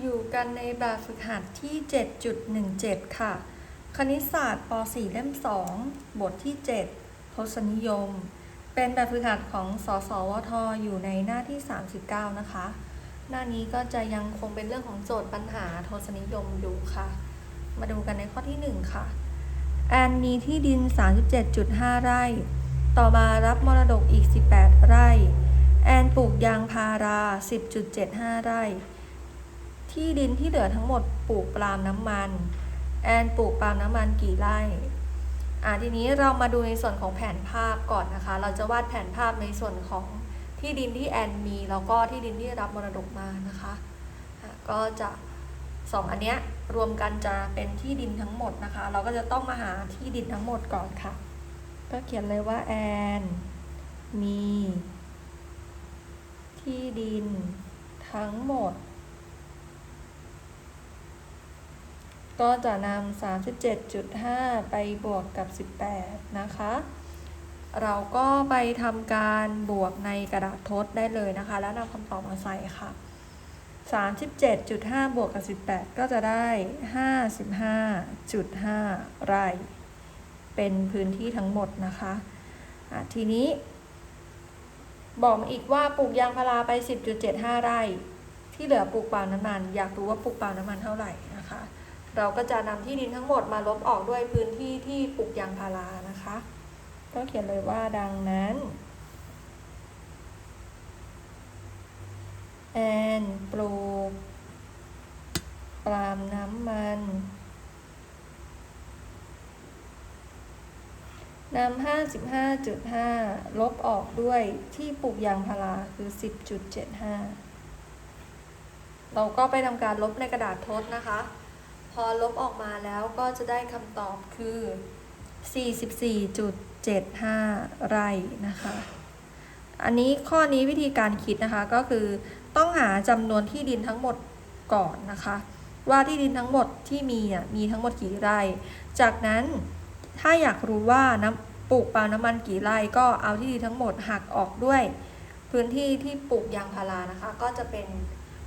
อยู่กันในแบบฝึกหัดที่ 7.17 ค่ะ คณิตศาสตร์ป .4 เล่ม 2 บทที่ 7ทศนิยม เป็นแบบฝึกหัดของสสวทอยู่ในหน้าที่ 39 นะคะ หน้านี้ก็จะยังคงเป็นเรื่องของโจทย์ปัญหาทศนิยมอยู่ค่ะ มาดูกันในข้อที่ 1 ค่ะ แอนมีที่ดิน 37.5 ไร่ ต่อมารับมรดกอีก 18 ไร่ แอนปลูกยางพารา 10.75 ไร่ ที่ดินที่เหลือทั้งหมดปลูกปาล์มน้ำมัน แอนปลูกปาล์มน้ำมันกี่ไร่อ่าทีนี้เรามาดูในส่วนของแผนภาพก่อนนะคะ เราจะวาดแผนภาพในส่วนของที่ดินที่แอนมีแล้วก็ที่ดินที่รับมรดกมานะคะะก็จะสองอันเนี้ยรวมกันจะเป็นที่ดินทั้งหมดนะคะ เราก็จะต้องมาหาที่ดินทั้งหมดก่อนค่ะ ก็เขียนเลยว่าแอนมีที่ดินทั้งหมด ก็จะนำ37.5 ไปบวกกับ 18 นะคะ เราก็ไปทำการบวกในกระดาษทดได้เลยนะคะ แล้วนำคำตอบมาใส่ค่ะ 37.5 บวกกับ 18 ก็จะได้ 55.5 ไร่ เป็นพื้นที่ทั้งหมดนะคะะทีนี้บอกมาอีกว่าปลูกยางพาราไป 10.75 ไร่ ที่เหลือปลูกปาล์มน้ำมัน อยากรู้ว่าปลูกปาล์มน้ำมันเท่าไหร่นะคะ เราก็จะนำที่ดินทั้งหมดมาลบออกด้วยพื้นที่ที่ปลูกยางพารานะคะ ก็เขียนเลยว่าดังนั้น แอนปลูกปาล์มน้ำมันนำห้าสิบห้าจุดห้าลบออกด้วยที่ปลูกยางพาราคือสิบจุดเจ็ดห้าเราก็ไปทำการลบในกระดาษทดนะคะ อลบออกมาแล้วก็จะได้คำตอบคือ 44.75 ไร่นะคะ อันนี้ข้อนี้วิธีการคิดนะคะก็คือต้องหาจำนวนที่ดินทั้งหมดก่อนนะคะ ว่าที่ดินทั้งหมดที่มีอะมีทั้งหมดกี่ไร่ จากนั้นถ้าอยากรู้ว่าน้ำปลูกปาล์มน้ำมันกี่ไร่ก็เอาที่ดินทั้งหมดหักออกด้วย พื้นที่ที่ปลูกยางพารานะคะ ก็จะเป็น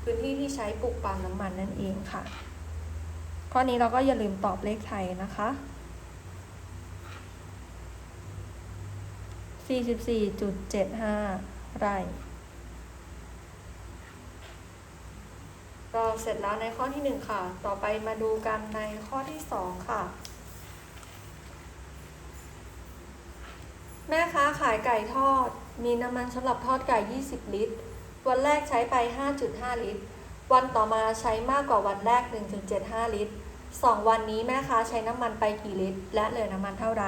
พื้นที่ที่ใช้ปลูกปาล์มน้ำมันนั่นเองค่ะ ข้อนี้เราก็อย่าลืมตอบเลขไทยนะคะ44.75 ไร่ก็เสร็จแล้วในข้อที่ 1 ค่ะ ต่อไปมาดูกันในข้อที่ 2 ค่ะ แม่ค้าขายไก่ทอด มีน้ำมันสำหรับทอดไก่ 20 ลิตร วันแรกใช้ไป 5.5 ลิตร วันต่อมาใช้มากกว่าวันแรก 1.75 ลิตร 2 วันนี้แม่ค้าใช้น้ำมันไปกี่ลิตร และเหลือน้ำมันเท่าไร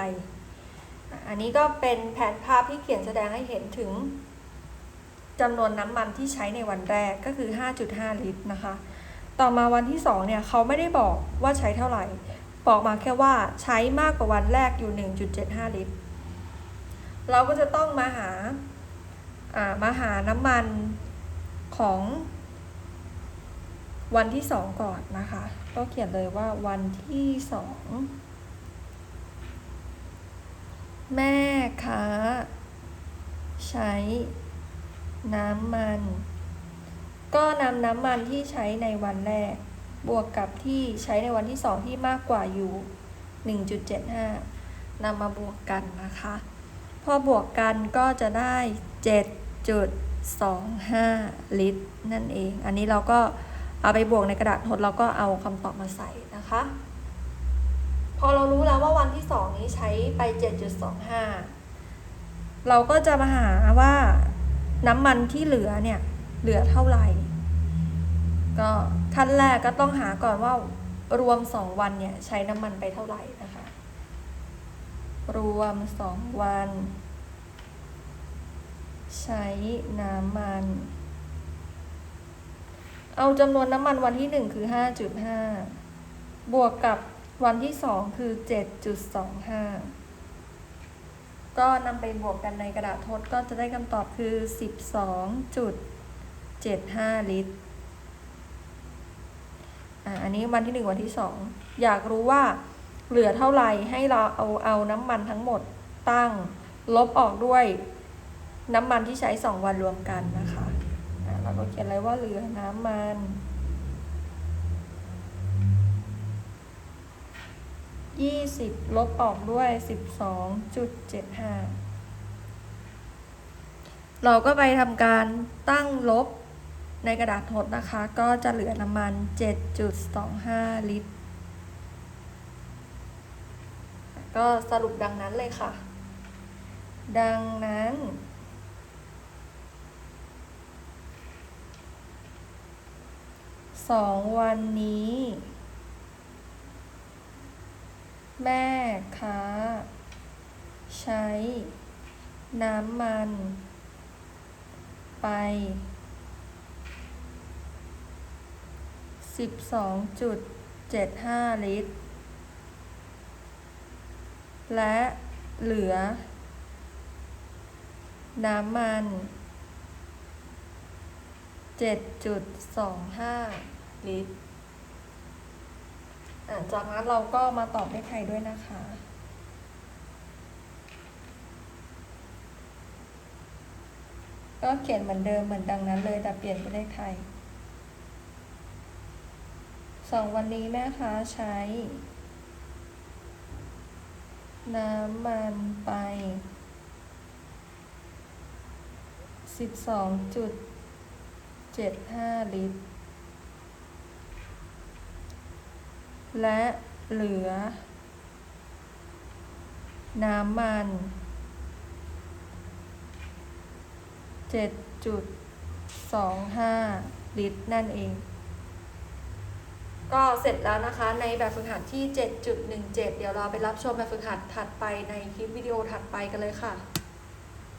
อันนี้ก็เป็นแผนภาพที่เขียนแสดงให้เห็นถึงจำนวนน้ำมันที่ใช้ในวันแรกก็คือ 5.5 ลิตรนะคะ ต่อมาวันที่ 2 เนี่ยเขาไม่ได้บอกว่าใช้เท่าไหร่ บอกมาแค่ว่าใช้มากกว่าวันแรกอยู่ 1.75 ลิตร เราก็จะต้องมาหาามาหาน้ำมันของ วันที่2ก่อนนะคะ ก็เขียนเลยว่าวันที่2แม่ค้า ใช้ น้ำมัน ก็นำน้ำมันที่ใช้ในวันแรก บวกกับที่ใช้ในวันที่2ที่มากกว่าอยู่ 1.75นำมาบวกกันนะคะ พอบวกกันก็จะได้ 7.25 ลิตร นั่นเอง อันนี้เราก็ เอาไปบวกในกระดาษทดเราก็เอาคำตอบมาใส่นะคะ พอเรารู้แล้วว่าวันที่ 2 นี้ใช้ไป 7.25 เราก็จะมาหาว่าน้ำมันที่เหลือเนี่ย เหลือเท่าไหร่ ก็ขั้นแรกก็ต้องหาก่อนว่ารวม 2 วันเนี่ย ใช้น้ำมันไปเท่าไหร่นะคะ รวม 2 วัน ใช้น้ำมัน เอาจำนวนน้ำมันวันที่1คือ5.5บวกกับวันที่2คือ7.25ก็นำไปบวกกันในกระดาษทดก็จะได้คำตอบคือ12.75ลิตรอ่าอันนี้วันที่1วันที่2องอยากรู้ว่าเหลือเท่าไหร่ให้เราเอาเอาน้ำมันทั้งหมดตั้งลบออกด้วยน้ำมันที่ใช้2วันรวมกันนะคะ ค่เขาเขียนอะไรว่าเหลือน้ำมันยี่สิบลบออกด้วยสิบสองจุดเจ็ดห้าเราก็ไปทำการตั้งลบในกระดาษทดนะคะ ก็จะเหลือน้ำมัน 7.25 ลิตร ก็สรุปดังนั้นเลยค่ะ ดังนั้น สองวันนี้ แม่ค้า ใช้ น้ำมัน ไปสิบสองจุดเจ็ดห้าลิตร และเหลือ น้ำมันเจ็ดจุดสองห้า ลิตรจากนั้นเราก็มาตอบเลขไทยด้วยนะคะ ก็เขียนเหมือนเดิมเหมือนดังนั้นเลยแต่เปลี่ยนเป็นเลขไทยสองวันนี้แม่ค้าใช้ น้ำมันไปสิบสองจุดเจ็ดห้าลิตร และเหลือ น้ำมันเจ็ดจุดสองห้าลิตรนั่นเอง ก็เสร็จแล้วนะคะในแบบฝึกหัดที่ 7.17 เดี๋ยวเราไปรับชมแบบฝึกหัดถัดไปในคลิปวิดีโอถัดไปกันเลยค่ะ